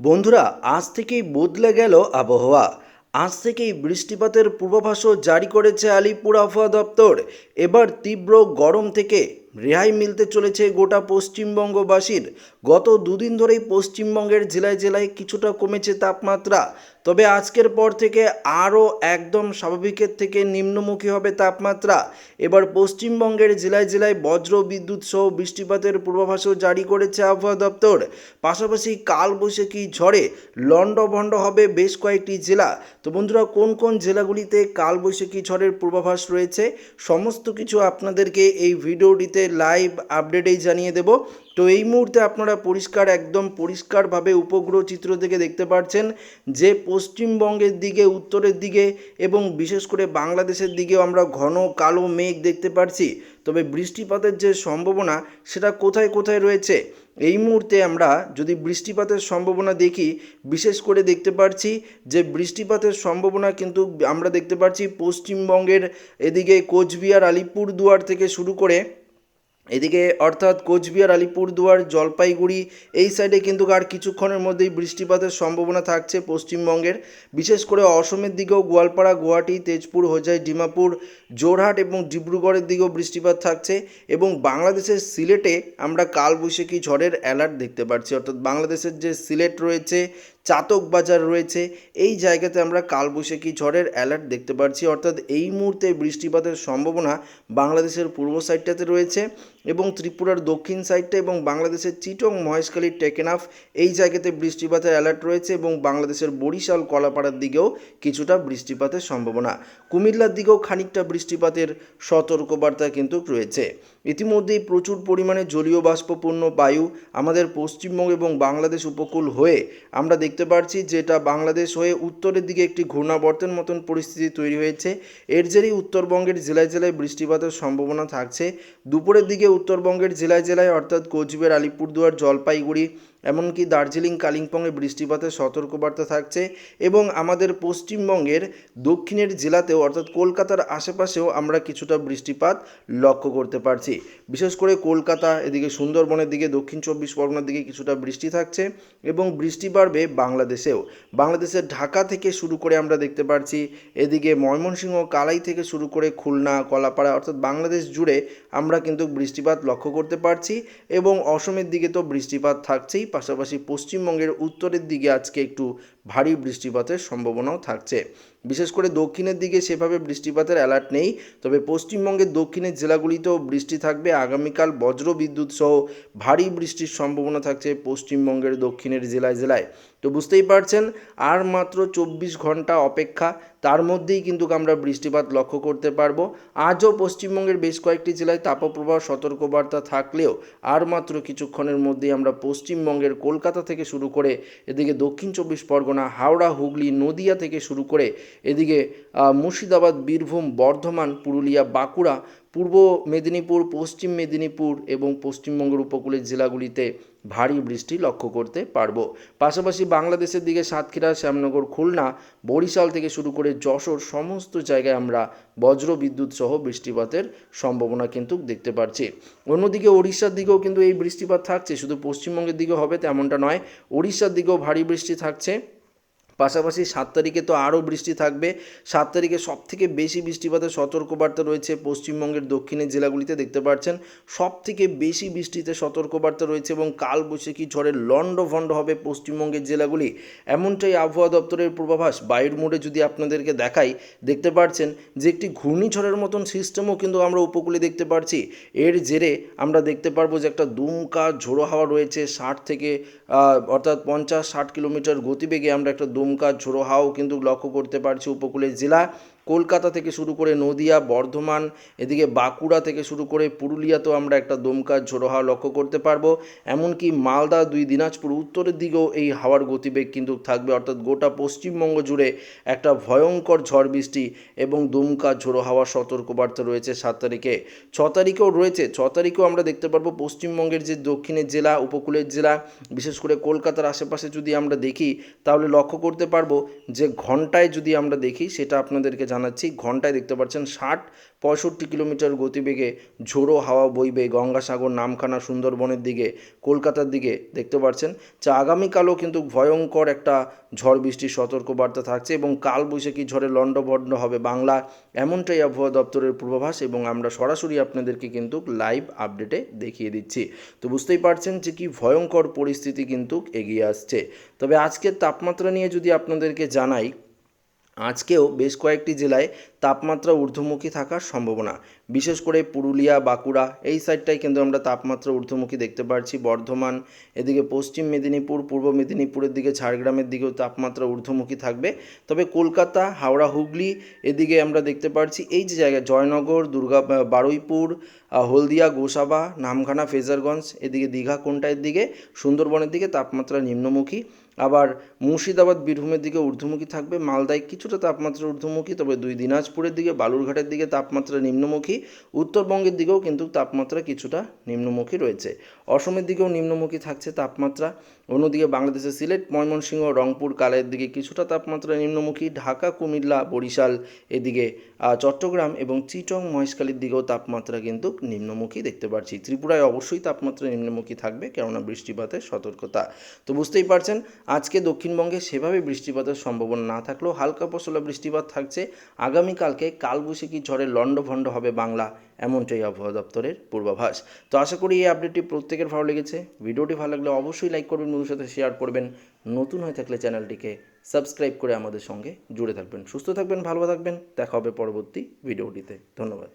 বন্ধুরা, আজ থেকেই বদলে গেল আবহাওয়া। আজ থেকেই বৃষ্টিপাতের পূর্বাভাসও জারি করেছে আলিপুর আবহাওয়া দপ্তর। এবার তীব্র গরম থেকে রেহাই মিলতে চলেছে গোটা পশ্চিমবঙ্গবাসীর। গত দুদিন ধরেই পশ্চিমবঙ্গের জেলায় জেলায় কিছুটা কমেছে তাপমাত্রা। তবে আজকের পর থেকে আরও একদম স্বাভাবিকের থেকে নিম্নমুখী হবে তাপমাত্রা। এবার পশ্চিমবঙ্গের জেলায় জেলায় বজ্র বিদ্যুৎ সহ বৃষ্টিপাতের পূর্বাভাসও জারি করেছে আবহাওয়া দপ্তর। পাশাপাশি কালবৈশাখী ঝড়ে লণ্ডভণ্ড হবে বেশ কয়েকটি জেলা। তো বন্ধুরা, কোন কোন জেলাগুলিতে কালবৈশাখী ঝড়ের পূর্বাভাস রয়েছে? সমস্ত কিছু আপনাদেরকে এই ভিডিওটিতে লাইভ আপডেটেই জানিয়ে দেব। তো এই মুহূর্তে আপনারা পরিষ্কার, একদম পরিষ্কারভাবে উপগ্রহ চিত্র থেকে দেখতে পাচ্ছেন যে পশ্চিমবঙ্গের দিকে, উত্তরের দিকে এবং বিশেষ করে বাংলাদেশের দিকেও আমরা ঘন কালো মেঘ দেখতে পাচ্ছি তবে বৃষ্টিপাতের যে সম্ভাবনা, সেটা কোথায় কোথায় রয়েছে? এই মুহূর্তে আমরা যদি বৃষ্টিপাতের সম্ভাবনা দেখি, বিশেষ করে দেখতে পাচ্ছি যে বৃষ্টিপাতের সম্ভাবনা কিন্তু আমরা দেখতে পাচ্ছি পশ্চিমবঙ্গের এদিকে কোচবিহার, আলিপুরদুয়ার থেকে শুরু করে এদিকে অর্থাৎ কোচবিহার, আলিপুরদুয়ার, জলপাইগুড়ি এই সাইডে কিন্তু আর কিছুক্ষণের মধ্যেই বৃষ্টিপাতের সম্ভাবনা থাকছে পশ্চিমবঙ্গের। বিশেষ করে অসমের দিকেও গোয়ালপাড়া, গুয়াহাটি, তেজপুর, হোজাই, ডিমাপুর জোরহাট এবং ডিব্রুগড়ের দিকেও বৃষ্টিপাত থাকছে এবং বাংলাদেশের সিলেটে আমরা কালবৈশাখী ঝড়ের অ্যালার্ট দেখতে পাচ্ছি অর্থাৎ বাংলাদেশের যে সিলেট রয়েছে, চাতক বাজার রয়েছে, এই জায়গাতে আমরা কালবৈশাখী ঝড়ের অ্যালার্ট দেখতে পাচ্ছি অর্থাৎ এই মুহূর্তে বৃষ্টিপাতের সম্ভাবনা বাংলাদেশের পূর্ব সাইডটাতে রয়েছে। এবং ত্রিপুরার দক্ষিণ সাইডটা এবং বাংলাদেশের চিটং, মহেশখালী টেকেনাফ এই জায়গাতে বৃষ্টিপাতের অ্যালার্ট রয়েছে এবং বাংলাদেশের বরিশাল, কলাপাড়ার দিকেও কিছুটা বৃষ্টিপাতের সম্ভাবনা। কুমিল্লার দিকেও খানিকটা বৃষ্টিপাতের সতর্কবার্তা কিন্তু রয়েছে। ইতিমধ্যেই প্রচুর পরিমাণে জলীয় বাষ্পপূর্ণ বায়ু আমাদের পশ্চিমবঙ্গ এবং বাংলাদেশ উপকূল হয়ে আমরা দেখতে পাচ্ছি যেটা বাংলাদেশ হয়ে উত্তরের দিকে একটি ঘূর্ণাবর্তের মতন পরিস্থিতি তৈরি হয়েছে। এর জেরেই উত্তরবঙ্গের জেলায় জেলায় বৃষ্টিপাতের সম্ভাবনা থাকছে। দুপুরের দিকে উত্তরবঙ্গের জেলায় জেলায় অর্থাৎ কোচবিহার আলিপুরদুয়ার জলপাইগুড়ি এমনকি দার্জিলিং, কালিম্পংয়ে বৃষ্টিপাতের সতর্কবার্তা থাকছে এবং আমাদের পশ্চিমবঙ্গের দক্ষিণের জেলাতেও, অর্থাৎ কলকাতার আশেপাশেও আমরা কিছুটা বৃষ্টিপাত লক্ষ্য করতে পারছি। বিশেষ করে কলকাতা, এদিকে সুন্দরবনের দিকে, দক্ষিণ চব্বিশ পরগনার দিকে কিছুটা বৃষ্টি থাকছে এবং বৃষ্টি বাড়বে বাংলাদেশেও। বাংলাদেশের ঢাকা থেকে শুরু করে আমরা দেখতে পারছি, এদিকে ময়মনসিংহ, কালাই থেকে শুরু করে খুলনা, কলাপাড়া, অর্থাৎ বাংলাদেশ জুড়ে আমরা কিন্তু বৃষ্টিপাত লক্ষ্য করতে পারছি এবং অসমের দিকে তো বৃষ্টিপাত থাকছেই পাশাপাশি পশ্চিমবঙ্গের উত্তরের দিকে আজকে একটু ভারী বৃষ্টিপাতের সম্ভাবনাও থাকছে। বিশেষ করে দক্ষিণের দিকে সেভাবে বৃষ্টিপাতের অ্যালার্ট নেই, তবে পশ্চিমবঙ্গের দক্ষিণের জেলাগুলিতেও বৃষ্টি থাকবে। আগামীকাল বজ্র বিদ্যুৎ সহ ভারী বৃষ্টির সম্ভাবনা থাকছে পশ্চিমবঙ্গের দক্ষিণের জেলায় জেলায়। তো বুঝতেই পারছেন, আর মাত্র চব্বিশ ঘণ্টা অপেক্ষা, তার মধ্যেই কিন্তু আমরা বৃষ্টিপাত লক্ষ্য করতে পারব। আজও পশ্চিমবঙ্গের বেশ কয়েকটি জেলায় তাপপ্রবাহ সতর্কবার্তা থাকলেও, আর মাত্র কিছুক্ষণের মধ্যেই আমরা পশ্চিমবঙ্গের কলকাতা থেকে শুরু করে এদিকে দক্ষিণ চব্বিশ পরগনা হাওড়া, হুগলি, নদিয়া থেকে শুরু করে এদিকে মুর্শিদাবাদ, বীরভূম, বর্ধমান, পুরুলিয়া, বাঁকুড়া, পূর্ব মেদিনীপুর, পশ্চিম মেদিনীপুর এবং পশ্চিমবঙ্গের উপকূলের জেলাগুলিতে ভারী বৃষ্টি লক্ষ্য করতে পারব। পাশাপাশি বাংলাদেশের দিকে সাতক্ষীরা, শ্যামনগর, খুলনা, বরিশাল থেকে শুরু করে যশোর সমস্ত জায়গায় আমরা বজ্র বিদ্যুৎ সহ বৃষ্টিপাতের সম্ভাবনা কিন্তু দেখতে পাচ্ছি অন্যদিকে ওড়িশার দিকেও কিন্তু এই বৃষ্টিপাত থাকছে, শুধু পশ্চিমবঙ্গের দিকে হবে তেমনটা নয়, ওড়িশার দিকেও ভারী বৃষ্টি থাকছে। পাশাপাশি সাত তারিখে তো আরও বৃষ্টি থাকবে। সাত তারিখে সব থেকে বেশি বৃষ্টিপাতের সতর্কবার্তা রয়েছে পশ্চিমবঙ্গের দক্ষিণের জেলাগুলিতে, দেখতে পাচ্ছেন। সব থেকে বেশি বৃষ্টিতে সতর্কবার্তা রয়েছে এবং কাল কালবৈশাখী ঝড়ের লণ্ডভণ্ড হবে পশ্চিমবঙ্গের জেলাগুলি। এমনটাই আবহাওয়া দপ্তরের পূর্বাভাস। বায়ুর মোড়ে যদি আপনাদেরকে দেখাই, দেখতে পাচ্ছেন যে একটি ঘূর্ণিঝড়ের মতন সিস্টেমও কিন্তু আমরা উপকূলে দেখতে পাচ্ছি এর জেরে আমরা দেখতে পারব যে একটা দুমকা ঝোড়ো হাওয়া রয়েছে, ষাট থেকে অর্থাৎ পঞ্চাশ ষাট কিলোমিটার গতিবেগে আমরা একটা দুমকা ঝোড়ো হাওয়াও কিন্তু লক্ষ্য করতে পারছি উপকূলের জেলা। কলকাতা থেকে শুরু করে নদিয়া, বর্ধমান, এদিকে বাঁকুড়া থেকে শুরু করে পুরুলিয়াতেও আমরা একটা দমকা ঝোড়ো হাওয়া লক্ষ্য করতে পারব। এমনকি মালদা, দুই দিনাজপুর, উত্তরের দিকেও এই হাওয়ার গতিবেগ কিন্তু থাকবে। অর্থাৎ গোটা পশ্চিমবঙ্গ জুড়ে একটা ভয়ঙ্কর ঝড় বৃষ্টি এবং দমকা ঝোড়ো হাওয়ার সতর্কবার্তা রয়েছে সাত তারিখে। ছ তারিখেও রয়েছে। ছ তারিখেও আমরা দেখতে পারব পশ্চিমবঙ্গের যে দক্ষিণের জেলা, উপকূলের জেলা, বিশেষ করে কলকাতার আশেপাশে যদি আমরা দেখি, তাহলে লক্ষ্য করতে পারব যে ঘন্টায় যদি আমরা দেখি, সেটা আপনাদেরকে জানা জানাচ্ছি, ঘন্টায় দেখতে পাচ্ছেন ষাট, পঁয়ষট্টি কিলোমিটার গতিবেগে ঝোড়ো হাওয়া বইবে গঙ্গাসাগর, নামখানা সুন্দরবনের দিকে, কলকাতার দিকে দেখতে পাচ্ছেন। যা আগামীকালও কিন্তু ভয়ঙ্কর একটা ঝড় বৃষ্টির সতর্কবার্তা থাকছে এবং কাল বৈশাখী ঝড়ে লণ্ডভণ্ড হবে বাংলা। এমনটাই আবহাওয়া দপ্তরের পূর্বাভাস এবং আমরা সরাসরি আপনাদেরকে কিন্তু লাইভ আপডেটে দেখিয়ে দিচ্ছি। তো বুঝতেই পারছেন যে কি ভয়ঙ্কর পরিস্থিতি কিন্তু এগিয়ে আসছে। তবে আজকের তাপমাত্রা নিয়ে যদি আপনাদেরকে জানাই আজকেও বেশ কয়েকটি জেলায় তাপমাত্রা ঊর্ধ্বমুখী থাকার সম্ভাবনা। বিশেষ করে পুরুলিয়া, বাঁকুড়া, এই সাইডটায় কিন্তু আমরা তাপমাত্রা ঊর্ধ্বমুখী দেখতে পাচ্ছি বর্ধমান, এদিকে পশ্চিম মেদিনীপুর, পূর্ব মেদিনীপুরের দিকে ঝাড়গ্রামের দিকেও তাপমাত্রা ঊর্ধ্বমুখী থাকবে। তবে কলকাতা, হাওড়া, হুগলি এদিকে আমরা দেখতে পাচ্ছি এই যে জায়গায় জয়নগর, দুর্গা বারুইপুর হলদিয়া, গোসাবা, নামখানা, ফেজারগঞ্জ, এদিকে দীঘা কোনটার দিকে? সুন্দরবনের দিকে তাপমাত্রা নিম্নমুখী। আবার মুর্শিদাবাদ, বীরভূমের দিকে ঊর্ধ্বমুখী থাকবে। মালদায় কিছুটা তাপমাত্রা ঊর্ধ্বমুখী, তবে দুই দিনাজপুরের দিকে, বালুরঘাটের দিকে তাপমাত্রা নিম্নমুখী। উত্তরবঙ্গের দিকেও কিন্তু তাপমাত্রা কিছুটা নিম্নমুখী রয়েছে। অসমের দিকেও নিম্নমুখী থাকছে তাপমাত্রা। অন্যদিকে বাংলাদেশের সিলেট, ময়মনসিংহ, রংপুর, কালের দিকে কিছুটা তাপমাত্রা নিম্নমুখী, ঢাকা, কুমিল্লা, বরিশাল এদিকে চট্টগ্রাম এবং চিটং, মহেশখালীর দিকেও তাপমাত্রা কিন্তু নিম্নমুখী দেখতে পাচ্ছি ত্রিপুরায় অবশ্যই তাপমাত্রা নিম্নমুখী থাকবে, কেননা বৃষ্টিপাতের সতর্কতা। তো বুঝতেই পারছেন, আজকে দক্ষিণবঙ্গে সেভাবে বৃষ্টিপাতের সম্ভাবনা না থাকলেও হালকা পশলা বৃষ্টিপাত থাকছে। আগামীকালকে কালবৈশাখী ঝড়ে লণ্ডভণ্ড হবে বাংলা, এমনটাই আবহাওয়া দপ্তরের পূর্বাভাস। তো আশা করি এই আপডেটটি প্রত্যেকের ভালো লেগেছে। ভিডিওটি ভালো লাগলে অবশ্যই লাইক করবেন বন্ধুর সাথে শেয়ার করবেন। নতুন হয়ে থাকলে চ্যানেলটিকে সাবস্ক্রাইব করে আমাদের সঙ্গে জুড়ে থাকবেন। সুস্থ থাকবেন, ভালো থাকবেন। দেখা হবে পরবর্তী ভিডিওটিতে ধন্যবাদ।